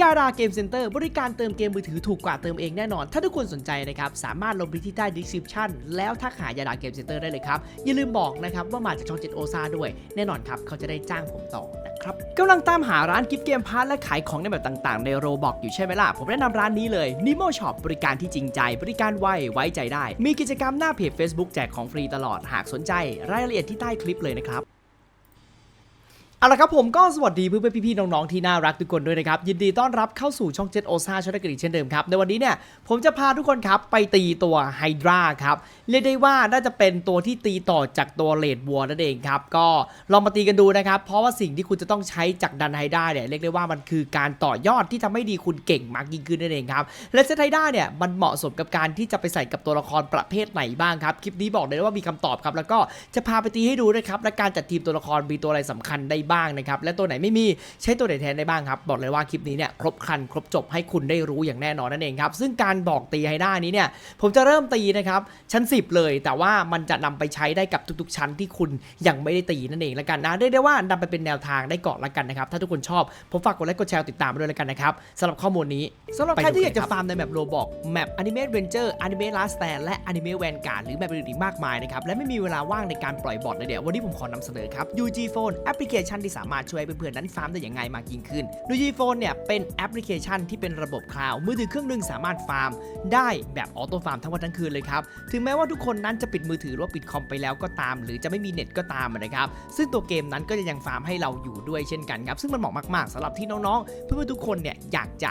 ยาดาเกมเซ็นเตอร์บริการเติมเกมมือถือถูกกว่าเติมเองแน่นอน ถ้าทุกคนสนใจนะครับ สามารถลงไปที่ใต้ description แล้วทักหายาดาเกมเซ็นเตอร์ได้เลยครับ อย่าลืมบอกนะครับ ว่ามาจากช่องเจ็ดโอซาด้วย แน่นอนครับ เขาจะได้จ้างผมต่อนะครับกำลังตามหาร้านกิฟต์เกมพาร์ทและขายของในแบบต่างๆ ในโรบอกอยู่ใช่ไหมล่ะ ผมแนะนำร้านนี้เลย Nimo Shop บริการที่จริงใจ บริการไวไว้ใจได้ มีกิจกรรมหน้าเพจ Facebook แจกของฟรีตลอดหากสนใจ รายละเอียดที่ใต้คลิปเลยนะครับ เอาละครับผมก็สวัสดีเพื่อนๆพี่ๆน้องๆที่น่ารักทุกคนด้วยนะครับยินดีต้อนรับเข้าสู่ช่องเจ็ตโอซาชนกรีเช่นเดิมครับในวันนี้เนี่ยผมจะพาทุกคนครับไปตีตัวไฮดราครับเรียกได้ว่าน่าจะเป็นตัวที่ตีต่อจากตัวเลดวัวนั่นเองครับก็ลองมาตีกันดูนะครับเพราะว่าสิ่งที่คุณจะต้องใช้จากดันไฮดราเนี่ยเรียกได้ว่ามันคือการต่อยอดที่ทำให้ดีคุณเก่งมากยิ่งขึ้นนั่นเองครับและเซตไฮดราเนี่ยมันเหมาะสมกับการที่จะไปใส่กับตัวละครประเภทไหนบ้างครับคลิปนี้บอกเลยว่ามีคำตอบครับแล้วก็จะพาไปตีให้ดูนะครับและการจัดทีมตัวละครมีตัวอะไรสำคัญได้บ้างนะครับและตัวไหนไม่มีใช้ตัวไหนแทนได้บ้างครับบอกเลยว่าคลิปนี้เนี่ยครบครันครบจบให้คุณได้รู้อย่างแน่นอนนั่นเองครับซึ่งการบอกตีไฮด้านี้เนี่ยผมจะเริ่มตีนะครับชั้น 10 เลย แต่ว่ามันจะนำไปใช้ได้กับทุกๆ ชั้นที่คุณยังไม่ได้ตีนั่นเองแล้วกันนะได้ได้ว่านำไปเป็นแนวทางได้ก่อนละกันนะครับถ้าทุกคนชอบผมฝากกดไลค์กดแชร์ติดตามไปด้วยแล้วกันนะครับสำหรับข้อมูลนี้สำหรับใครที่อยากจะฟาร์มในแมปโรบอกแมปอนิเมะเวนเจอร์อนิเมะลาสแตนและอนิเมะแวนการ์ดหรือแมปอื่นๆอีกมากมายนะครับและไม่มีเวลาว่างในการปล่อยบอทเลยเดี๋ยววันนี้ผมขอนำเสนอครับ UG Phone แอปพลิเคชันที่สามารถช่วยเพื่อนๆนั้นฟาร์มได้อย่างง่ายมากยิ่งขึ้น UG Phone เนี่ยเป็นแอปพลิเคชันที่เป็นระบบคลาวด์มือถือเครื่องหนึงสามารถฟาร์มได้แบบออโต้ฟาร์มทั้งวันทั้งคืนเลยครับถึงแม้ว่าทุกคนนั้นจะปิดมือถือหรือว่าปิดคอมไปแล้วก็ตาม หรือจะไม่มีเน็ตก็ตามนะครับซึ่งตัวเกมนั้นก็จะยังฟาร์มให้เราอยู่ด้วยเช่นกันครับซึ่งมันเหมาะมากๆสำหรับที่น้องๆ เพื่อนๆทุกคนเนี่ยอยากจะ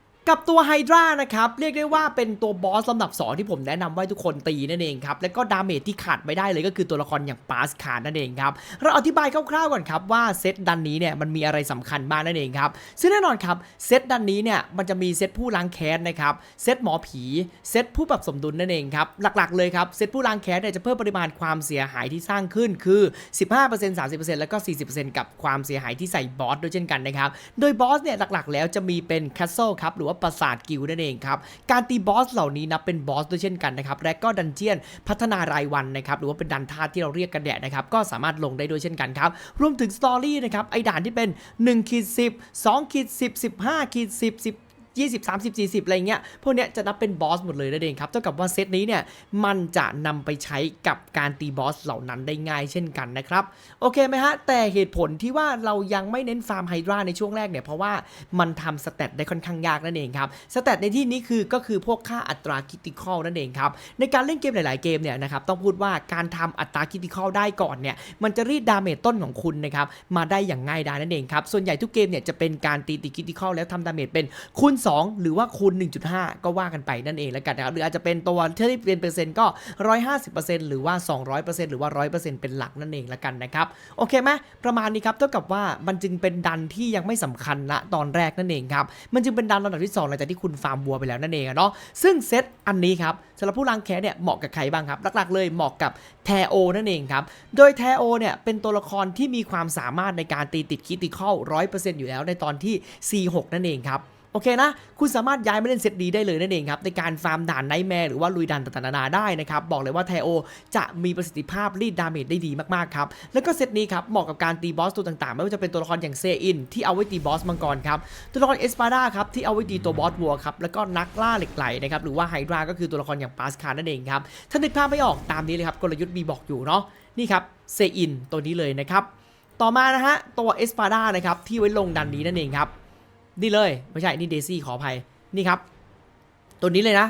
กับตัวไฮดรานะครับ เรียกได้ว่าเป็นตัวบอสลำดับ 2 ที่ผมแนะนำไว้ทุกคนตีนั่นเองครับ และก็ดาเมจที่ขาดไม่ได้เลยก็คือตัวละครอย่างปาสคาร์นั่นเองครับ เราอธิบายคร่าวๆก่อนครับว่าเซตดันนี้เนี่ยมันมีอะไรสำคัญบ้างนั่นเองครับ ซึ่งแน่นอนครับเซตดันนี้เนี่ยมันจะมีเซตผู้ล้างแค้นนะครับเซตหมอผีเซตผู้ปรับสมดุลนั่นเองครับหลักๆเลยครับเซตผู้ล้างแค้นเนี่ยจะเพิ่มปริมาณความเสียหายที่สร้างขึ้นคือ 15% 30%แล้วก็ 40%กับความเสียหายที่ใส่บอสด้วยเช่นกันนะครับโดยบอสเนี่ยหลักๆ แล้วจะมีเป็นแคสเซิลครับหรือว่าปราสาทกิลนั่นเองครับ การตีบอสเหล่านี้นับเป็นบอสด้วยเช่นกันนะครับ และก็ดันเจียนพัฒนารายวันนะครับ หรือว่าเป็นดันท่าที่เราเรียกกันแดดนะครับ ก็สามารถลงได้ด้วยเช่นกันครับ รวมถึงสตอรี่นะครับ ไอด่านที่เป็น1ขีด10 2ขีด10 15ขีด10 20 30 40 อะไรเงี้ย พวกเนี้ยจะนับเป็นบอสหมดเลยนั่นเองครับ เท่ากับว่าเซตนี้เนี่ย มันจะนำไปใช้กับการตีบอสเหล่านั้นได้ง่ายเช่นกันนะครับ โอเคไหมฮะ แต่เหตุผลที่ว่าเรายังไม่เน้นฟาร์มไฮดราในช่วงแรกเนี่ย เพราะว่ามันทำสเตตได้ค่อนข้างยากนั่นเองครับ สเตตในที่นี้คือก็คือพวกค่าอัตราคิติคอลนั่นเองครับ ในการเล่นเกมหลาย ๆ เกมเนี่ยนะครับ ต้องพูดว่าการทำอัตราคิติคอลได้ก่อนเนี่ย มันจะรีดดาเมจต้นของคุณนะครับ มาได้อย่างง่ายดายนั่นเองครับ ส่วนใหญ่ทุกเกมเนี่ยจะเป็นการตีตีคิติคอลแล้วทำดาเมจเป็นคูณ2 หรือว่าคูณ 1.5 ก็ว่ากันไปนั่นเองแล้วกันนะครับหรืออาจจะเป็นตัวที่เป็นเปอร์เซ็นต์ก็ 150%หรือว่า 200%หรือว่า 100%เป็นหลักนั่นเองแล้วกันนะครับโอเคไหมประมาณนี้ครับเท่ากับว่ามันจึงเป็นดันที่ยังไม่สำคัญณตอนแรกนั่นเองครับมันจึงเป็นดันลำดับที่2หลังจากที่คุณฟาร์มวัวไปแล้วนั่นเองเนาะซึ่งเซตอันนี้ครับสำหรับผู้ล้างแค้นเนี่ยเหมาะกับใครบ้างครับหลักๆเลยเหมาะกับแทโอนั่นเองครับโดยแทโอเนี่ยเป็นตัวละครที่มีความสามารถในการตีติดคิติคอล100%อยู่แล้วในตอนที่ C6 นั่นเองครับ โอเคนะ คุณสามารถย้ายมาเล่นเซตดีได้เลยนั่นเองครับ ในการฟาร์มด่านไนท์แมร์หรือว่าลุยด่านต่างๆนานาได้นะครับ บอกเลยว่าไทโอจะมีประสิทธิภาพรีดดาเมจได้ดีมากๆครับ แล้วก็เซตนี้ครับ เหมาะกับการตีบอสตัวต่างๆ ไม่ว่าจะเป็นตัวละครอย่างเซอินที่เอาไว้ตีบอสมังกรครับ ตัวละครเอสปาดาครับที่เอาไว้ตีตัวบอสวัวครับ แล้วก็นักล่าเหล็กไหลนะครับหรือว่าไฮดราก็คือตัวละครอย่างปาสคานั่นเองครับถ้านึกภาพไม่ออกตามนี้เลยครับกลยุทธ์มีบอกอยู่เนาะนี่ครับเซอินตัวนี้เลยนะครับต่อมานะฮะตัวเอสปาดานะครับที่ไว้ลงดันนี้นั่นเองครับ นี่เลย ไม่ใช่นี่เดซี่ขออภัยนี่ครับ ตัวนี้เลยนะ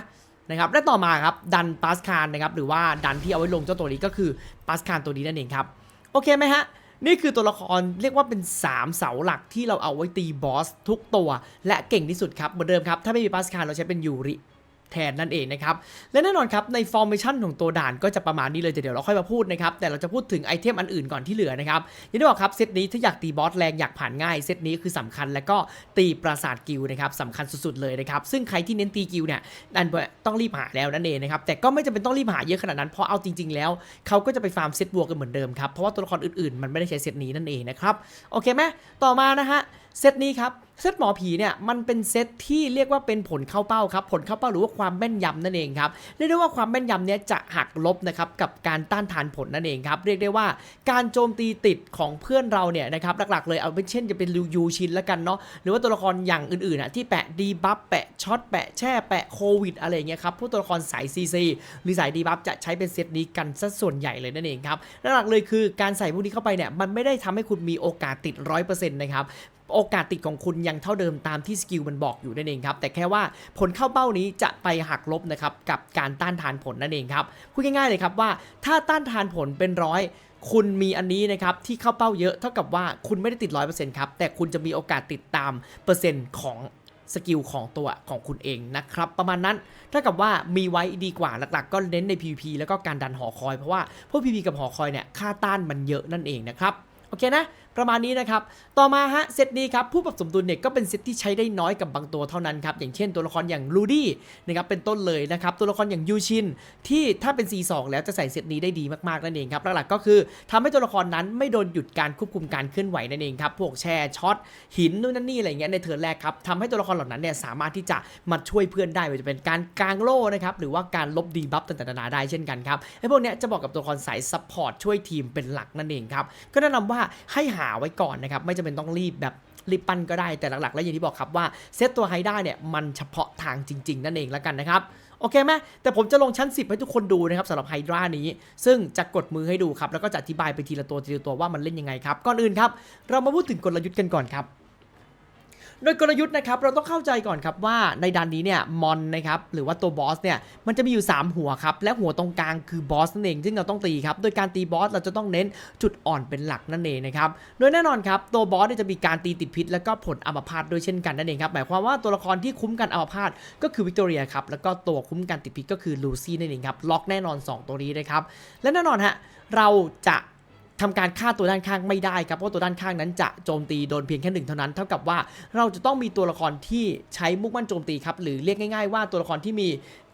นะครับและต่อมาครับดันปาสคารนะครับหรือว่าดันที่เอาไว้ลงเจ้าตัวนี้ก็คือปาสคารตัวนี้นั่นเองครับ โอเคไหมฮะนี่คือตัวละครเรียกว่าเป็น 3 เสาหลักที่เราเอาไว้ตีบอสทุกตัว และเก่งที่สุดครับเหมือนเดิมครับ ถ้าไม่มีปาสคารเราใช้เป็นยูริ แทนนั่นเองนะครับ และแน่นอนครับในฟอร์เมชันของตัวด่านก็จะประมาณนี้เลยเดี๋ยวเราค่อยมาพูดนะครับ แต่เราจะพูดถึงไอเทมอันอื่นก่อนที่เหลือนะครับอย่างที่บอกครับเซตนี้ถ้าอยากตีบอสแรงอยากผ่านง่ายเซตนี้คือสำคัญแล้วก็ตีปราสาทกิลนะครับสำคัญสุดๆเลยนะครับซึ่งใครที่เน้นตีกิลเนี่ยนั่นต้องรีบหาแล้วนั่นเองนะครับแต่ก็ไม่จำเป็นต้องรีบหาเยอะขนาดนั้นเพราะเอาจริง ๆ แล้วเขาก็จะไปฟาร์มเซตบัวกันเหมือนเดิมครับเพราะว่าตัวละครอื่นๆ มันไม่ได้ใช้เซตนี้นั่นเองนะครับโอเคไหมต่อมานะฮะ เซตนี้ครับเซตหมอผีเนี่ยมันเป็นเซตที่เรียกว่าเป็นผลเข้าเป้าครับผลเข้าเป้าหรือว่าความแม่นยำนั่นเองครับเรียกได้ว่าความแม่นยำเนี้ยจะหักลบนะครับกับการต้านทานผลนั่นเองครับเรียกได้ว่าการโจมตีติดของเพื่อนเราเนี่ยนะครับหลักๆเลยเอาเป็นเช่นจะเป็นลิวยูชินแล้วกันเนาะหรือว่าตัวละครอย่างอื่นๆอะที่แปะดีบัฟแปะช็อตแปะแช่แปะโควิดอะไรเงี้ยครับพวกตัวละครสายซีซีหรือสายดีบัฟจะใช้เป็นเซตนี้กันซะส่วนใหญ่เลยนั่นเองครับหลักๆเลยคือการใส่พวกนี้เข้าไปเนี่ยมันไม่ได้ทำให้คุณมีโอกาสติดร้อยเปอร์เซ็นต์นะครับ โอกาสติดของคุณยังเท่าเดิมตามที่สกิลมันบอกอยู่นั่นเองครับ แต่แค่ว่าผลเข้าเป้านี้จะไปหักลบนะครับกับการต้านทานผลนั่นเองครับพูดง่ายๆเลยครับว่าถ้าต้านทานผลเป็นร้อยคุณมีอันนี้นะครับที่เข้าเป้าเยอะเท่ากับว่าคุณไม่ได้ติด 100%ครับแต่คุณจะมีโอกาสติดตามเปอร์เซ็นต์ของสกิลของตัวของคุณเองนะครับ ประมาณนั้นถ้ากับว่ามีไว้ดีกว่าหลักๆ ก็เน้นใน PVP แล้วก็การดันหอคอยเพราะว่าพวก PVP กับหอคอยเนี่ยค่าต้านมันเยอะนั่นเองนะครับ โอเคนะประมาณนี้นะครับ ต่อมาฮะเซตนี้ครับผู้ปรับสมดุลเนี่ยก็เป็นเซตที่ใช้ได้น้อยกับบางตัวเท่านั้นครับอย่างเช่นตัวละครอย่างลูดี้นะครับเป็นต้นเลยนะครับตัวละครอย่างยูชินที่ถ้าเป็น C2 แล้วจะใส่เซตนี้ได้ดีมากๆนั่นเองครับหลักๆก็คือทำให้ตัวละครนั้นไม่โดนหยุดการควบคุมการเคลื่อนไหวนั่นเองครับพวกแชร์ช็อตหินนู่นนั่นนี่อะไรเงี้ยในเทิร์นแรกครับทำให้ตัวละครเหล่านั้นเนี่ยสามารถที่จะมาช่วยเพื่อนได้ไม่ว่าจะเป็นการกางโล่นะครับหรือว่าการลบดีบัฟต่างๆนานาได้เช่นกันครับไอ้พวกเนี้ยจะบอกกับตัวละครสายซัพพอร์ตช่วยทีมเป็นหลักนั่นเองครับก็แนะนำว่าให้หาไว้ก่อนนะครับ ไม่จำเป็นต้องรีบแบบรีบปั้นก็ได้แต่หลักๆ แล้วอย่างที่บอกครับว่าเซตตัวไฮได้เนี่ยมันเฉพาะทางจริง ๆ นั่นเองแล้วกันนะครับโอเคไหมแต่ผมจะลงชั้น 10 ให้ทุกคนดูนะครับสำหรับไฮดรานี้ ซึ่งจะกดมือให้ดูครับ แล้วก็จะอธิบายไปทีละตัวทีละตัวว่ามันเล่นยังไงครับ ก่อนอื่นครับ เรามาพูดถึงกลยุทธ์กันก่อนครับ โดยกลยุทธ์นะครับเราต้องเข้าใจก่อนครับว่าในดันนี้เนี่ยมอนนะครับหรือว่าตัวบอสเนี่ยมันจะมีอยู่ 3 หัวครับและหัวตรงกลางคือบอสนั่นเองซึ่งเราต้องตีครับโดยการตีบอสเราจะต้องเน้นจุดอ่อนเป็นหลักนั่นเองนะครับโดยแน่นอนครับตัวบอสจะมีการตีติดพิษ แล้วก็ผลอัมพาตด้วยเช่นกันนั่นเองครับหมายความว่าตัวละครที่คุ้มกันอัมพาตก็คือวิกตอเรียครับแล้วก็ตัวคุ้มกันติดพิษก็คือลูซี่นั่นเองครับล็อกแน่นอน 2 ตัวนี้นะครับและแน่นอนฮะเราจะ ทำการฆ่าตัวด้านข้างไม่ได้ครับเพราะตัวด้านข้างนั้นจะโจมตีโดนเพียงแค่หนึ่งเท่านั้นเท่ากับว่าเราจะต้องมีตัวละครที่ใช้มุกมั่นโจมตีครับหรือเรียกง่าย ๆ ว่าตัวละครที่มี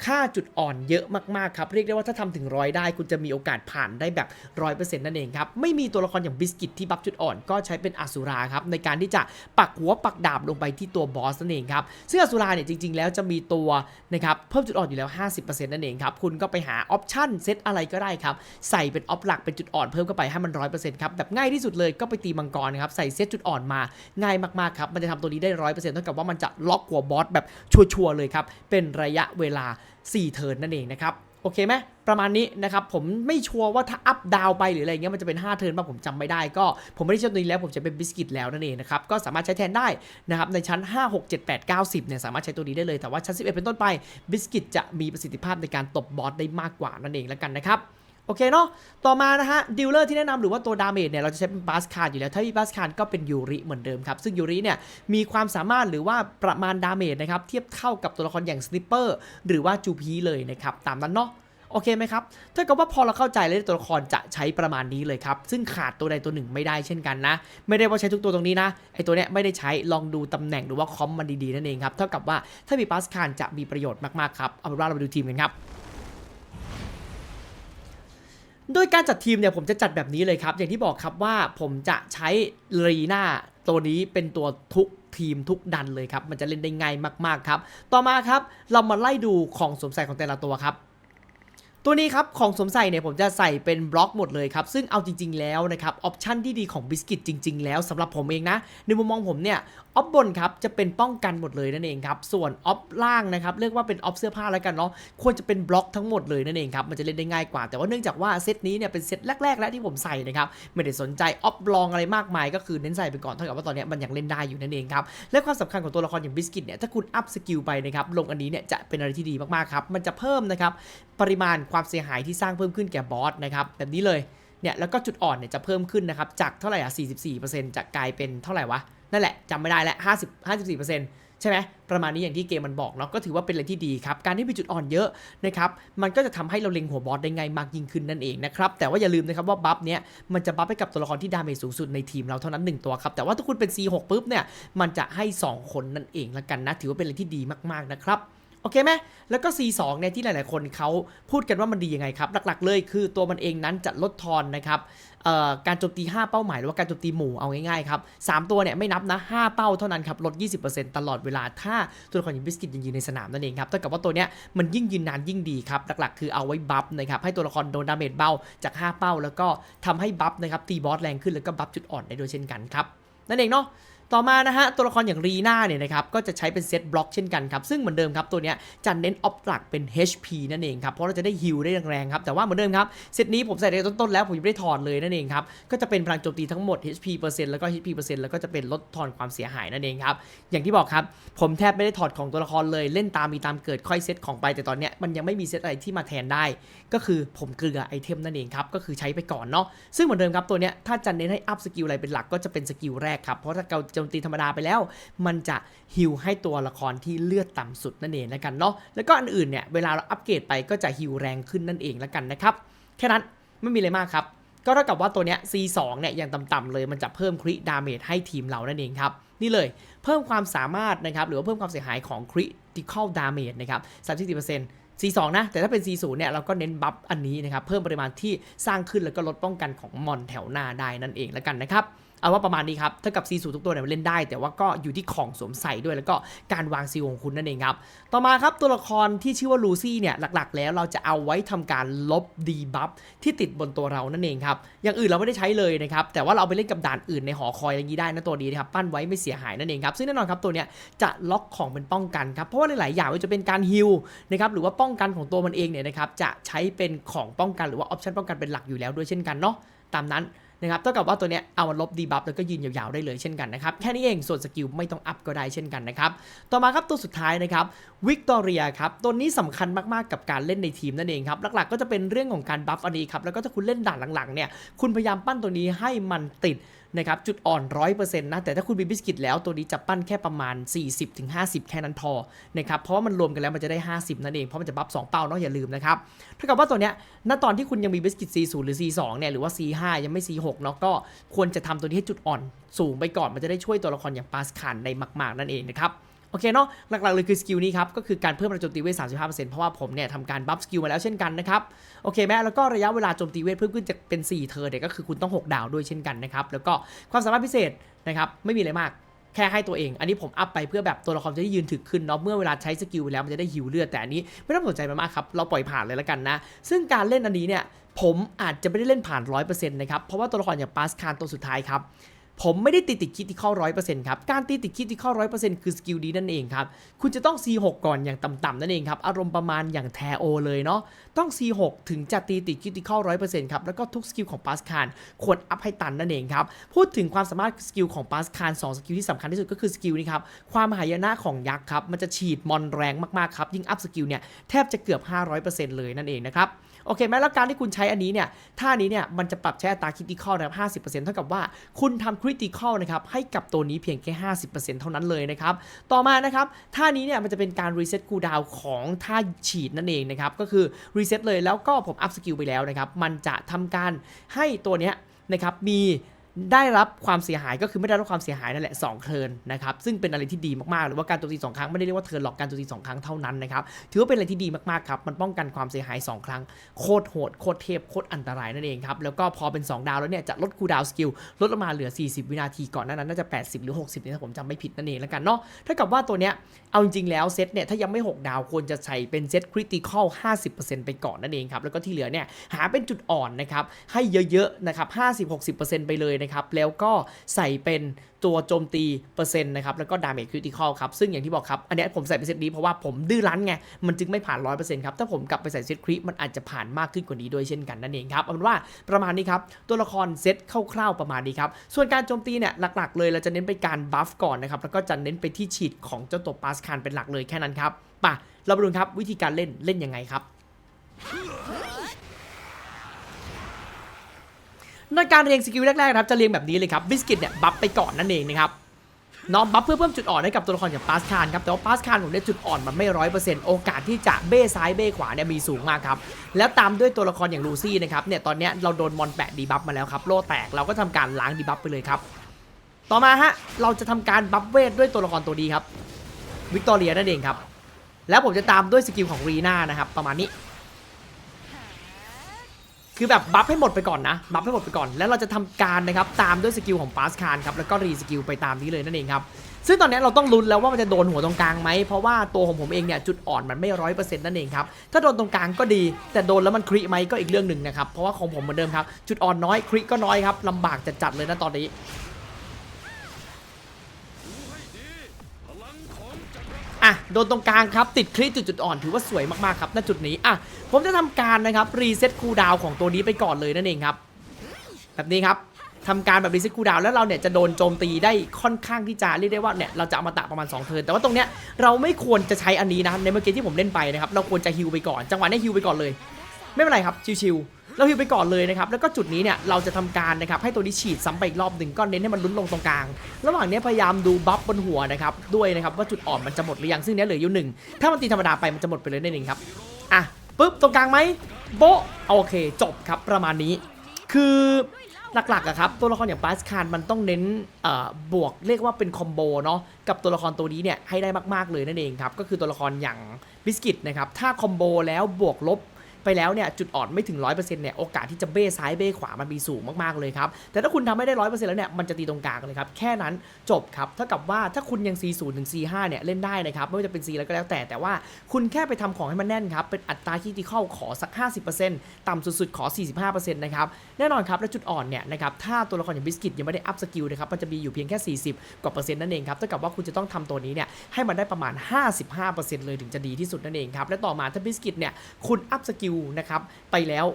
ค่าจุดอ่อนเยอะมากๆครับเรียกได้ว่าถ้าทำถึงร้อยได้ คุณจะมีโอกาสผ่านได้แบบร้อยเปอร์เซ็นต์นั่นเองครับไม่มีตัวละครอย่างบิสกิตที่บัฟจุดอ่อนก็ใช้เป็นอสุราครับในการที่จะปักหัวปักดาบลงไปที่ตัวบอสนั่นเองครับซึ่งอสุราเนี่ยจริง ๆ แล้วจะมีตัวนะครับเพิ่มจุดอ่อนอยู่แล้ว 50%นั่นเองครับคุณก็ไปหาออปชั่นเซตอะไรก็ได้ครับใส่เป็นออฟหลักเป็นจุดอ่อนเพิ่มเข้าไปให้มันร้อยเปอร์เซ็นต์ครับแบบง่ายที่สุดเลยก็ไปตีมังกรครับใส่เซตจุดอ่อนมาง่ายมากๆครับมันจะทำตัวนี้ได้ร้อยเปอร์เซ็นต์เท่ากับว่ามันจะล็อกหัวบอสแบบชัวร์ๆเลยครับเป็นระยะเวลา 4 เทิร์นนั่นเองนะครับโอเคไหมประมาณนี้นะครับผมไม่ชัวร์ว่าถ้าอัพดาวไปหรืออะไรเงี้ยมันจะเป็น 5 เทิร์นป่ะผมจำไม่ได้ก็ ผมไม่ได้ใช้ตัวนี้แล้วผมจะเป็นบิสกิตแล้วนั่นเองนะครับก็สามารถใช้แทนได้นะครับในชั้น 5 6 7 8 9 10เนี่ยสามารถใช้ตัวนี้ได้เลยแต่ว่าชั้น 11 เป็นต้นไปบิสกิตจะมีประสิทธิภาพในการตบบอสได้มากกว่านั่นเองแล้วกันนะครับ โอเคเนาะต่อมานะฮะดิลเลอร์ที่แนะนำหรือว่าตัวดาเมจเนี่ยเราจะใช้เป็นบาสคาร์อยู่แล้ว ถ้ามีบาสคาร์ก็เป็นยูริเหมือนเดิมครับ ซึ่งยูริเนี่ยมีความสามารถหรือว่าประมาณดาเมจนะครับเทียบเท่ากับตัวละครอย่างสนิปเปอร์หรือว่าจูพีเลยนะครับตามนั้นเนาะโอเคไหมครับ ถ้าเกิดว่าพอเราเข้าใจแล้วตัวละครจะใช้ประมาณนี้เลยครับ ซึ่งขาดตัวใดตัวหนึ่งไม่ได้เช่นกันนะ ไม่ได้ว่าใช้ทุกตัวตรงนี้นะ ไอตัวเนี้ยไม่ได้ใช้ ลองดูตำแหน่งหรือว่าคอมมันดีๆนั่นเองครับ เท่ากับว่าถ้ามีบาสคารจะมีประโยชน์มากๆครับ เอาเป็นว่าเราไปดูทีมกันครับ โดยการจัดทีมเนี่ยผมจะจัดแบบนี้เลยครับ อย่างที่บอกครับว่าผมจะใช้ลีน่าตัวนี้เป็นตัวทุกทีมทุกดันเลยครับ มันจะเล่นได้ง่ายมากๆครับ ต่อมาครับ เรามาไล่ดูของสวมใส่ของแต่ละตัวครับ ตัวนี้ครับของสวมใส่เนี่ยผมจะใส่เป็นบล็อกหมดเลยครับ ซึ่งเอาจริง ๆ แล้วนะครับออปชันที่ดีของบิสกิตจริง ๆ แล้วสำหรับผมเองนะ ในมุมมองผมเนี่ยออฟบนครับจะเป็นป้องกันหมดเลยนั่นเองครับ ส่วนออฟล่างนะครับเรียกว่าเป็นออฟเสื้อผ้าแล้วกันเนาะควรจะเป็นบล็อกทั้งหมดเลยนั่นเองครับมันจะเล่นได้ง่ายกว่า แต่ว่าเนื่องจากว่าเซตนี้เนี่ยเป็นเซตแรกๆ แล้วที่ผมใส่นะครับไม่ได้สนใจออฟลองอะไรมากมาย ก็คือเน้นใส่ไปก่อนเท่ากับว่าตอนเนี้ยมันยังเล่นได้อยู่นั่นเองครับและความสำคัญของตัวละครอย่างบิสกิตเนี่ยถ้าคุณอัพสกิลไปนะครับลงอันนี้เนี่ยจะเป็นอะไรที่ดีมากๆครับมันจะเพิ่มนะครับ ปริมาณความเสียหายที่สร้างเพิ่มขึ้นแก่บอสนะครับแบบนี้เลยเนี่ยแล้วก็จุดอ่อนเนี่ยจะเพิ่มขึ้นนะครับจากเท่าไหร่อะ44%จะกลายเป็นเท่าไหร่วะนั่นแหละจำไม่ได้แล้ว50 54%ใช่ไหมประมาณนี้อย่างที่เกมมันบอกเนาะก็ถือว่าเป็นอะไรที่ดีครับ การที่มีจุดอ่อนเยอะนะครับมันก็จะทำให้เราเล็งหัวบอสได้ง่ายมากยิ่งขึ้นนั่นเองนะครับแต่ว่าอย่าลืมนะครับว่าบัฟเนี้ยมันจะบัฟให้กับตัวละครที่ดาเมจสูงสุดในทีมเราเท่านั้น 1 ตัวครับแต่ว่าถ้าคุณเป็น C6 ปุ๊บเนี่ยมันจะให้ 2 คนนั่นเองละกันนะถือว่าเป็นอะไรที่ดีมากๆนะครับ อเคไหมแล้วก็ C2 เนี่ยที่หลาย ๆ คนเขาพูดกันว่ามันดียังไงครับ หลัก ๆ เลยคือตัวมันเองนั้นจะลดทอนนะครับการโจมตี 5 เป้าหมายหรือว่าการโจมตีหมู่เอาง่าย ๆ ครับ 3 ตัวเนี่ยไม่นับนะ 5 เป้าเท่านั้นครับลด 20%ตลอดเวลาถ้าตัวละครย่างบิสกิตยังยืนในสนามนั่นเองครับเท่ากับว่าตัวเนี้ยมันยิ่งยืนนานยิ่งดีครับ หลัก ๆ คือเอาไว้บัฟนะครับให้ตัวละครโดนดาเมจเบาจาก 5 เป้า แล้วก็ทำให้บัฟนะครับตีบอสแรงขึ้นแล้วก็บัฟจุดอ่อนได้ด้วยเช่นกันครับนั่นเองเนาะ ต่อมานะฮะตัวละครอย่างรีน่าเนี่ยนะครับก็จะใช้เป็นเซตบล็อกเช่นกันครับซึ่งเหมือนเดิมครับตัวเนี้ยจะเน้นออฟหลักเป็น HP นั่นเองครับเพราะเราจะได้ฮิลได้แรงๆครับแต่ว่าเหมือนเดิมครับเซตนี้ผมใส่ในต้นๆแล้วผมยังไม่ได้ถอดเลยนั่นเองครับก็จะเป็นพลังโจมตีทั้งหมด HP เปอร์เซ็นต์แล้วก็ HP เปอร์เซ็นต์แล้วก็จะเป็นลดทอนความเสียหายนั่นเองครับอย่างที่บอกครับผมแทบไม่ได้ถอดของตัวละครเลยเล่นตามมีตามเกิดค่อยเซตของไปแต่ตอนเนี้ยมันยังไม่มีเซตอะไรที่มาแทนได้ ก็คือผมเกลือไอเทมนั่นเองครับก็คือใช้ไปก่อนเนาะซึ่งเหมือนเดิมครับตัวเนี้ยถ้าจะเน้นให้อัพสกิลอะไรเป็นหลักก็จะเป็นสกิลแรกครับเพราะถ้าเราจมตีธรรมดาไปแล้ว มันจะฮิลให้ตัวละครที่เลือดต่ำสุดนั่นเองแล้วกันเนาะแล้วก็อันอื่นเนี่ยเวลาเราอัปเกรดไปก็จะฮิลแรงขึ้นนั่นเองแล้วกันนะครับแค่นั้นไม่มีอะไรมากครับก็เท่ากับว่าตัวเนี้ย C2 เนี่ยอย่างต่ำๆเลยมันจะเพิ่มคริดาเมจให้ทีมเรานั่นเองครับ นี่เลยเพิ่มความสามารถนะครับ หรือว่าเพิ่มความเสียหายของ critical damage นะครับ34% C2 นะ แต่ถ้าเป็น C0 เนี่ยเราก็เน้นบัฟอันนี้นะครับ เพิ่มปริมาณที่สร้างขึ้นแล้วก็ลดป้องกันของมอนแถวหน้าได้นั่นเองแล้วกันนะครับ เอาว่าประมาณนี้ครับเท่ากับ C0 ทุกตัวเนี่ยเล่นได้ แต่ว่าก็อยู่ที่ของสวมใส่ด้วยแล้วก็การวางซีของคุณนั่นเองครับ ต่อมาครับตัวละครที่ชื่อว่าลูซี่เนี่ยหลักๆ แล้วเราจะเอาไว้ทำการลบดีบัฟที่ติดบนตัวเรานั่นเองครับอย่างอื่นเราไม่ได้ใช้เลยนะครับแต่ว่าเราเอาไปเล่นกับด่านอื่นในหอคอยอย่างนี้ได้นะตัวนี้นะครับปั้นไว้ไม่เสียหายนั่นเองครับซึ่งแน่นอนครับตัวเนี้ยจะล็อกของเป็นป้องกันครับเพราะว่าหลายๆอย่างม่ว่าจะเป็นการฮิลนะครับหรือว่าป้องกันของตัวมันเองเนี่ยนะครับจะใช้เป็นของป้องกันหรือว่าออปชันป้องกันเป็นหลักอยู่แล้วด้วยเช่นกันเนาะตามนั้น นะครับเท่ากับว่าตัวเนี้ยเอามาลบดีบัฟแล้วก็ยืนยาวๆได้เลยเช่นกันนะครับแค่นี้เองส่วนสกิลไม่ต้องอัพก็ได้เช่นกันนะครับต่อมาครับตัวสุดท้ายนะครับวิกตอเรียครับตัวนี้สำคัญมากๆกับการเล่นในทีมนั่นเองครับหลักๆก็จะเป็นเรื่องของการบัฟอันนี้ครับแล้วก็ถ้าคุณเล่นด่านหลังๆเนี่ยคุณพยายามปั้นตัวนี้ให้มันติดนะครับจุดอ่อน 100%นะแต่ถ้าคุณมีบิสกิตแล้วตัวนี้จะปั้นแค่ประมาณ 40-50 แค่นั้นพอนะครับเพราะว่ามันรวมกันแล้วมันจะได้ 50 นั่นเอง เพราะมันจะบัฟ 2 เป้าเนาะอย่าลืมนะครับเท่ากับว่าตัวเนี้ยณตอนที่คุณยังมีบิสกิต C0 หรือ C2 เนี่ยหรือว่า C5 ยังไม่ C6 เนาะก็ควรจะทำตัวนี้ให้จุดอ่อนสูงไปก่อนมันจะได้ช่วยตัวละครอย่างปาสคานในมาก ๆ นั่นเองนะครับโอเคเนาะหลักๆเลยคือสกิลนี้ครับ ก็คือการเพิ่มระโจมตีเวท 35%เพราะว่าผมเนี่ยทำการบัฟสกิลมาแล้วเช่นกันนะครับ โอเคแม่แล้วก็ระยะเวลาโจมตีเวทเพิ่มขึ้นจากเป็น 4เทอร์เนี่ยก็คือคุณต้อง 6 ดาวด้วยเช่นกันนะครับ แล้วก็ความสามารถพิเศษนะครับ ไม่มีอะไรมาก แค่ให้ตัวเอง อันนี้ผมอัพไปเพื่อแบบตัวละครจะได้ยืนถึกขึ้นเนาะเมื่อเวลาใช้สกิลไปแล้วมันจะได้ฮิวเลือดแต่อันนี้ไม่ต้องสนใจมันมากครับเราปล่อยผ่านเลยแล้วกันนะ ซึ่งการเล่นอันนี้เนี่ยผมอาจจะไม่ได้เล่นผ่าน 100%นะครับเพราะว่าตัวละครอย่างปาสคานตัวสุดท้ายครับ ผมไม่ได้ติดติดคิดที่เข้าร้อยเปอร์เซ็นต์ครับ การตีติดคิดที่เข้าร้อยเปอร์เซ็นต์คือสกิลดีนั่นเองครับ คุณจะต้อง C6 ก่อนอย่างต่ำๆนั่นเองครับ อารมณ์ประมาณอย่างแทโอเลยเนาะ ต้อง C6 ถึงจะตีติดคิดที่เข้าร้อยเปอร์เซ็นต์ครับ แล้วก็ทุกสกิลของปาสคานควรอัพให้ตันนั่นเองครับ พูดถึงความสามารถสกิลของปาสคาน2สกิลที่สำคัญที่สุดก็คือสกิลนี้ครับ ความหายนะของยักษ์ครับ มันจะฉีดมอนแรงมากๆครับ ยิ่งอัพสกิลเนี่ยแทบจะเกือบ 500%เลยนั่นเองนะครับ โอเคไหมแล้วการที่คุณใช้อันนี้เนี่ยท่านี้เนี่ยมันจะปรับใช้อัตราคริติคอลนะครับ50%เท่ากับว่าคุณทำคริติคอลนะครับให้กับตัวนี้เพียงแค่50%เท่านั้นเลยนะครับต่อมานะครับท่านี้เนี่ยมันจะเป็นการรีเซ็ตคูลดาวของท่าฉีดนั่นเองนะครับก็คือรีเซ็ตเลยแล้วก็ผมอัพสกิลไปแล้วนะครับมันจะทำการให้ตัวเนี้ยนะครับมี ได้รับความเสียหายก็คือไม่ได้รับความเสียหายนั่นแหละ2เทิร์นนะครับซึ่งเป็นอะไรที่ดีมากๆหรือว่าการโจมตีสองครั้งไม่ได้เรียกว่าเทิร์นหรอกการโจมตีสองครั้งเท่านั้นนะครับถือว่าเป็นอะไรที่ดีมากๆครับมันป้องกันความเสียหาย 2 ครั้งโคตรโหดโคตรเทพโคตรอันตรายนั่นเองครับแล้วก็พอเป็น 2 ดาวแล้วเนี่ยจะลดคูดาวสกิลลดลงมาเหลือ 40 วินาทีก่อนหน้านั้นน่าจะ 80 หรือ 60เนี่ยถ้าผมจำไม่ผิดนั่นเองแล้วกันเนาะถ้ากับว่าตัวเนี้ยเอาจริงๆแล้วเซตเนี่ยถ้ายังไม่ 6 ดาวควรจะใส่เป็นเซตคริติคอล50%ไปก่อนนั่นเองครับแล้วก็ที่เหลือเนี่ยหาเป็นจุดอ่อนนะครับให้เยอะๆนะครับ50-60%ไปเลยนะครับ แล้วก็ใส่เป็นตัวโจมตีเปอร์เซ็นต์นะครับ แล้วก็ดาเมจคริติคอลครับ ซึ่งอย่างที่บอกครับ อันนี้ผมใส่เป็นเซตนี้เพราะว่าผมดื้อรั้นไง มันจึงไม่ผ่าน100%ครับ ถ้าผมกลับไปใส่เซตคริมันอาจจะผ่านมากขึ้นกว่านี้ด้วยเช่นกันนั่นเองครับ เอาเป็นว่าประมาณนี้ครับ ตัวละครเซตคร่าวๆประมาณนี้ครับ ส่วนการโจมตีเนี่ยหลักๆ เลยเราจะเน้นไปการบัฟก่อนนะครับ แล้วก็จะเน้นไปที่ฉีดของเจ้าตัวปาสคานเป็นหลักเลยแค่นั้นครับป่ะเราไปดูครับวิธีการเล่นเล่นยังไงครับ ในการเรียงสกิลแรกๆครับจะเรียงแบบนี้เลยครับบิสกิตเนี่ยบัฟไปก่อนนั่นเองนะครับน้องบัฟเพื่อเพิ่มจุดอ่อนให้กับตัวละครอย่างปาสคานครับแต่ว่าปาสคานผมเนี่ยจุดอ่อนมันไม่ร้อยเปอร์เซ็นต์โอกาสที่จะเบ้ซ้ายเบ้ขวาเนี่ยมีสูงมากครับแล้วตามด้วยตัวละครอย่างลูซี่นะครับเนี่ยตอนเนี้ยเราโดนมอนแปะดีบัฟมาแล้วครับโล่แตกเราก็ทำการล้างดีบัฟไปเลยครับต่อมาฮะเราจะทำการบัฟเวทด้วยตัวละครตัวดีครับวิกตอเรียนั่นเองครับแล้วผมจะตามด้วยสกิลของรีน่านะครับประมาณนี้ คือแบบบัฟให้หมดไปก่อนนะบัฟให้หมดไปก่อน แล้วเราจะทำการนะครับตามด้วยสกิลของปาสคานครับแล้วก็รีสกิลไปตามนี้เลยนั่นเองครับซึ่งตอนนี้เราต้องลุ้นแล้วว่ามันจะโดนหัวตรงกลางไหมเพราะว่าตัวของผมเองเนี่ยจุดอ่อนมันไม่ร้อยเปอร์เซ็นต์นั่นเองครับถ้าโดนตรงกลางก็ดี แต่โดนแล้วมันคริไหมก็อีกเรื่องหนึ่งนะครับเพราะว่าของผมเหมือนเดิมครับจุดอ่อนน้อยคริก็น้อยครับลำบากจัดๆเลยนะตอนนี้ อะโดนตรงกลางครับติดคลิปจุดจุดอ่อนถือว่าสวยมากๆครับณจุดนี้อะผมจะทำการนะครับรีเซ็ตคูลดาวของตัวนี้ไปก่อนเลยนั่นเองครับ แบบนี้ครับทำการแบบรีเซ็ตคูลดาวแล้วเราเนี่ยจะโดนโจมตีได้ค่อนข้างที่จะเรียกได้ว่าเนี่ยเราจะเอามาตะประมาณ2เทิร์นแต่ว่าตรงเนี้ยเราไม่ควรจะใช้อันนี้นะในเมื่อกี้ที่ผมเล่นไปนะครับเราควรจะฮิวไปก่อน จังหวะนี้ฮิวไปก่อนเลย ไม่เป็นไรครับชิวๆ เราฮิวไปก่อนเลยนะครับแล้วก็จุดนี้เนี่ยเราจะทำการนะครับให้ตัวนี้ฉีดซ้ำไปอีกรอบหนึ่งก็เน้นให้มันลุ้นลงตรงกลาง ระหว่างนี้พยายามดูบัฟบนหัวนะครับด้วยนะครับว่าจุดอ่อนมันจะหมดหรือยังซึ่งเนี้ยเหลืออยู่หนึ่งถ้ามันตีธรรมดาไปมันจะหมดไปเลยนั่นเองครับอะปุ๊บตรงกลางไหมโบโอเค จบครับประมาณนี้ คือหลักๆอะครับตัวละครอย่างปาสคานมันต้องเน้นบวกเรียกว่าเป็นคอมโบเนาะกับตัวละครตัวนี้เนี่ยให้ได้มากๆเลยนั่นเองครับก็คือตัวละครอย่างบิสกิตนะครับถ้าคอมโบแล้วบวกลบ ไปแล้วเนี่ยจุดอ่อนไม่ถึง 100%เนี่ยโอกาสที่จะเบ้ซ้ายเบ้ขวามันมีสูงมากๆเลยครับแต่ถ้าคุณทำไม่ได้100%แล้วเนี่ยมันจะตีตรงกลางเลยครับแค่นั้นจบครับเท่ากับว่าถ้าคุณยัง C0 ถึง C5 เนี่ยเล่นได้นะครับไม่ว่าจะเป็น C แล้วก็แล้วแต่แต่ว่าคุณแค่ไปทำของให้มันแน่นครับเป็นอัตราคิติคอลขอสัก 50%ต่ำสุดๆขอ 45%นะครับแน่นอนครับและจุดอ่อนเนี่ยนะครับถ้าตัวละครอย่างบิสกิตยังไม่ได้อัพสกิลนะครับมันจะมีอยู่เพียงแค่ 40 กว่าเปอร์เซ็นต์นั่นเองครับเท่ากับว่าคุณจะต้องทำตัวนี้เนี่ยให้มันได้ประมาณ 55%เลยถึงจะดีที่สุดนั่นเองครับและต่อมาถ้าบิสกิตเนี่ยคุณอัพสกิลนะครับไปแล้ว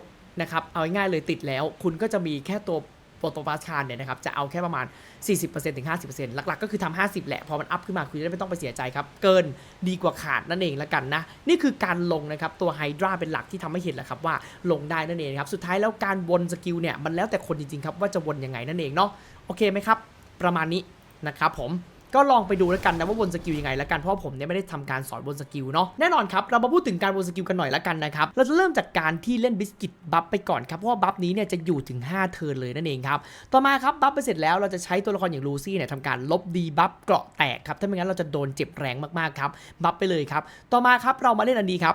นะครับเอาง่ายๆเลยติดแล้ว คุณก็จะมีแค่ตัวโปรโตปาสคานเนี่ยนะครับจะเอาแค่ประมาณ 40%ถึง 50%หลักๆ ก็คือทำ50 แหละ พอมันอัพขึ้นมาคุณจะไม่ต้องไปเสียใจครับ เกินดีกว่าขาดนั่นเองละกันนะ นี่คือการลงนะครับ ตัวไฮดราเป็นหลักที่ทำให้เห็นแหละครับว่าลงได้นั่นเองครับ สุดท้ายแล้วการวนสกิลเนี่ย มันแล้วแต่คนจริงๆครับว่าจะวนยังไงนั่นเองเนาะโอเคไหมครับ ประมาณนี้นะครับผม ก็ลองไปดูแล้วกันนะว่าบนสกิลยังไงแล้วกันเพราะผมเนี่ยไม่ได้ทำการสอนบนสกิลเนาะแน่นอนครับเรามาพูดถึงการบนสกิลกันหน่อยแล้วกันนะครับเราจะเริ่มจากการที่เล่นบิสกิตบัฟไปก่อนครับเพราะว่าบัฟนี้เนี่ยจะอยู่ถึง 5 เทิร์นเลยนั่นเองครับต่อมาครับบัฟไปเสร็จแล้วเราจะใช้ตัวละครอย่างลูซี่เนี่ยทำการลบดีบัฟเกราะแตกครับถ้าไม่งั้นเราจะโดนเจ็บแรงมากๆครับบัฟไปเลยครับต่อมาครับเรามาเล่นอันนี้ครับ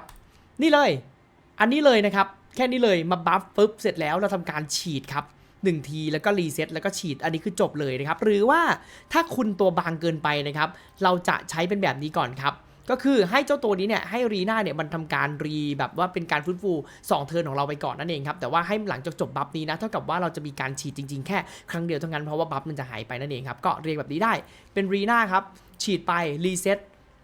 นี่เลย อันนี้เลยนะครับแค่นี้เลยมาบัฟปุ๊บเสร็จแล้วเราทำการฉีดครับ หนึ่งทีแล้วก็รีเซ็ตแล้วก็ฉีดอันนี้คือจบเลยนะครับหรือว่าถ้าคุณตัวบางเกินไปนะครับเราจะใช้เป็นแบบนี้ก่อนครับก็คือให้เจ้าตัวนี้เนี่ยให้รีน่าเนี่ยมันทำการรีแบบว่าเป็นการฟื้นฟู 2 เทิร์นของเราไปก่อนนั่นเองครับแต่ว่าให้หลังจากจบบัฟนี้นะเท่ากับว่าเราจะมีการฉีดจริงๆ แค่ครั้งเดียวเท่านั้นเพราะว่าบัฟมันจะหายไปนั่นเองครับก็เรียกแบบนี้ได้เป็นรีน่าครับฉีดไปรีเซ็ต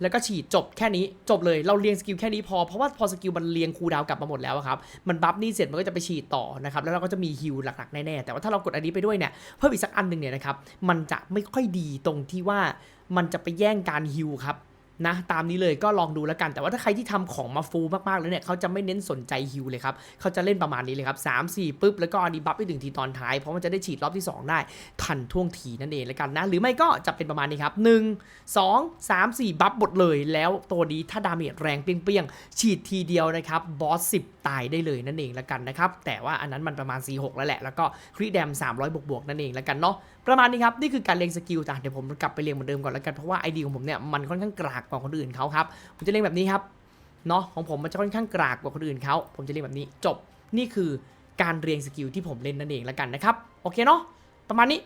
แล้วก็ฉีดจบแค่นี้จบเลยเราเรียงสกิลแค่นี้พอเพราะว่าพอสกิลมันเรียงคูดาวกลับมาหมดแล้วครับมันบัฟนี่เสร็จมันก็จะไปฉีดต่อนะครับแล้วเราก็จะมีฮิลหลักๆแน่ๆแต่ว่าถ้าเรากดอันนี้ไปด้วยเนี่ยเพิ่มอีกสักอันหนึ่งเนี่ยนะครับมันจะไม่ค่อยดีตรงที่ว่ามันจะไปแย่งการฮิลครับ นะตามนี้เลยก็ลองดูแล้วกัน แต่ว่าถ้าใครที่ทำของมาฟูมากๆแล้วเนี่ยเขาจะไม่เน้นสนใจฮิลเลยครับเขาจะเล่นประมาณนี้เลยครับ3 4ปุ๊บแล้วก็นี่บัฟไปถึงทีตอนท้ายเพราะมันจะได้ฉีดรอบที่ 2 ได้ทันท่วงทีนั่นเองแล้วกันนะหรือไม่ก็จะเป็นประมาณนี้ครับ1 2 3 4บัฟหมดเลยแล้วตัวนี้ถ้าดาเมจแรงเปรี้ยงๆฉีดทีเดียวนะครับบอส10ตายได้เลยนั่นเองแล้วกันนะครับแต่ว่าอันนั้นมันประมาณ4 6แล้วแหละแล้วก็คริแดม300บวกๆนั่นเองแล้วกันเนาะ ประมาณนี้ครับ นี่คือการเรียงสกิลจ้ะเดี๋ยวผมกลับไปเรียงเหมือนเดิมก่อนแล้วกัน เพราะว่าไอเดียของผมเนี่ยมันค่อนข้างกรากกว่าคนอื่นเขาครับ ผมจะเรียงแบบนี้ครับ เนาะของผมมันจะค่อนข้างกรากกว่าคนอื่นเขาผมจะเรียงแบบนี้ จบ นี่คือการเรียงสกิลที่ผมเล่นนั่นเองแล้วกันนะครับ โอเคเนาะ ประมาณนี้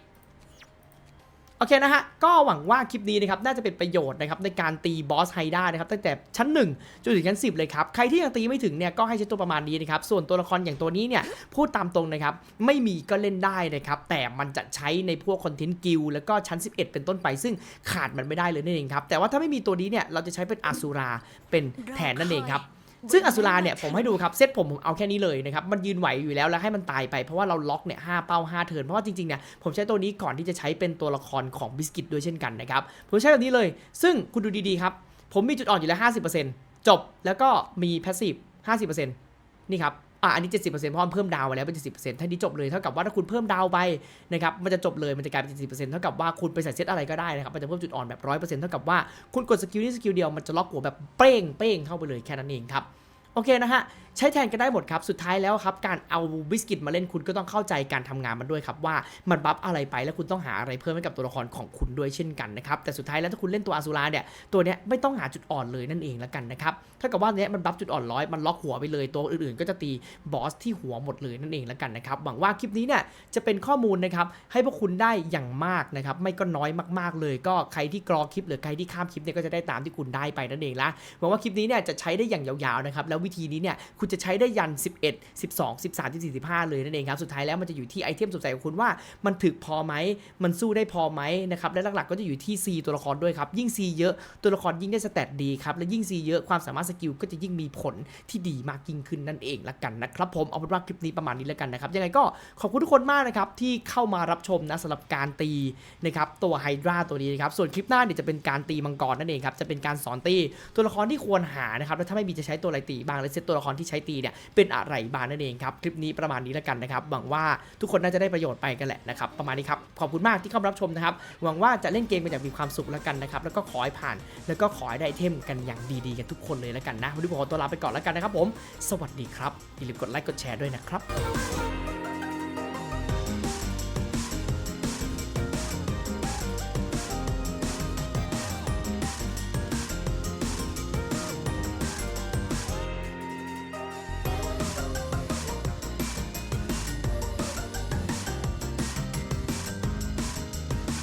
โอเคนะฮะ ก็หวังว่าคลิปนี้นะครับ น่าจะเป็นประโยชน์นะครับในการตีบอสไฮด้านะครับ ตั้งแต่ชั้น 1 จนถึงชั้น 10 เลยครับ ใครที่ยังตีไม่ถึงเนี่ย ก็ให้ใช้ตัวประมาณนี้นะครับ ส่วนตัวละครอย่างตัวนี้เนี่ย พูดตามตรงนะครับ ไม่มีก็เล่นได้นะครับ แต่มันจะใช้ในพวกคอนเทนต์กิลแล้วก็ชั้น 11 เป็นต้นไป ซึ่งขาดมันไม่ได้เลยนั่นเองครับ แต่ว่าถ้าไม่มีตัวนี้เนี่ย เราจะใช้เป็นอาซูราเป็นแทนนั่นเองครับ ซึ่งอสุราเนี่ยผมให้ดูครับเซตผมผมเอาแค่นี้เลยนะครับมันยืนไหวอยู่แล้วแล้วให้มันตายไปเพราะว่าเราล็อกเนี่ยห้าเป้าห้าเทิร์นเพราะว่าจริงๆเนี่ยผมใช้ตัวนี้ก่อนที่จะใช้เป็นตัวละครของบิสกิตด้วยเช่นกันนะครับผมใช้แบบนี้เลย ซึ่งคุณดูดีๆครับผมมีจุดอ่อนอยู่แล้ว 50%จบแล้วก็มีแพสซีฟ50%นี่ครับ อะอันนี้ 70%เพราะมันเพิ่มดาวมาแล้วเป็น 70%ท่านี้จบเลยเท่ากับว่าถ้าคุณเพิ่มดาวไปนะครับมันจะจบเลยมันจะกลายเป็น 70%เท่ากับว่าคุณไปใส่เซตอะไรก็ได้นะครับมันจะเพิ่มจุดอ่อนแบบ100%เท่ากับว่าคุณกดสกิลนี้สกิลเดียวมันจะล็อกหัวแบบเป้งเป้งเข้าไปเลยแค่นั้นเองครับโอเคนะฮะ ใช้แทนกันได้หมดครับ สุดท้ายแล้วครับ การเอาบิสกิตมาเล่นคุณก็ต้องเข้าใจการทำงานมันด้วยครับว่ามันบัฟอะไรไปแล้วคุณต้องหาอะไรเพิ่มให้กับตัวละครของคุณด้วยเช่นกันนะครับแต่สุดท้ายแล้วถ้าคุณเล่นตัวอาซูราเนี่ยตัวเนี้ยไม่ต้องหาจุดอ่อนเลยนั่นเองแล้วกันนะครับถ้ากับว่าเนี้ยมันบัฟจุดอ่อนร้อยมันล็อกหัวไปเลยตัวอื่นๆ ก็จะตีบอสที่หัวหมดเลยนั่นเองแล้วกันนะครับหวังว่าคลิปนี้เนี่ยจะเป็นข้อมูลนะครับให้พวกคุณได้อย่างมากนะครับไม่ก็น้อยมากๆเลย ก็ใครที่กรอคลิปหรือใครที่ข้ามคลิปเนี่ยก็จะได้ตามที่คุณได้ไปนั่นเองละหวังว่าคลิปนี้เนี่ยจะใช้ได้อย่างยาวๆนะครับแล้ววิธีนี้เนี่ยคุณจะใช้ได้ยัน 11 12 13 14 15 เลยนั่นเองครับสุดท้ายแล้วมันจะอยู่ที่ไอเทมสดใสของคุณว่ามันถึกพอไหมมันสู้ได้พอไหมนะครับและหลักๆก็จะอยู่ที่ C ตัวละครด้วยครับยิ่ง C เยอะตัวละครยิ่งได้สเตตดีครับและยิ่ง C เยอะความสามารถสกิลก็จะยิ่งมีผลที่ดีมากยิ่งขึ้นนั่นเองละกันนะครับผมเอาเป็นว่าคลิปนี้ประมาณนี้แล้วกันนะครับยังไงก็ขอบคุณทุกคนมากนะครับที่เข้ามารับชมนะสำหรับการตีนะครับตัวไฮดราตัวนี้นะครับส่วนคลิปหน้าเนี่ยจะเป็นการตีมังกรนั่นเองครับจะเป็นการสอนตีตัวละครที่ควรหานะครับแล้วถ้าไม่มีจะใช้ตัวอะไรตีบ้างและเซตตัวละครที่ใช้ตีเนี่ยเป็นอะไรบ้างนั่นเองครับ คลิปนี้ประมาณนี้แล้วกันนะครับ หวังว่าทุกคนน่าจะได้ประโยชน์ไปกันแหละนะครับ ประมาณนี้ครับ ขอบคุณมากที่เข้ามารับชมนะครับ หวังว่าจะเล่นเกมกันอย่างมีความสุขแล้วกันนะครับ แล้วก็ขอให้ผ่าน แล้วก็ขอให้ได้เทมกันอย่างดีๆกันทุกคนเลยแล้วกันนะ วันนี้ผมขอตัวลาไปก่อนแล้วกันนะครับผม สวัสดีครับ อย่าลืมกดไลค์ กดแชร์ด้วยนะครับ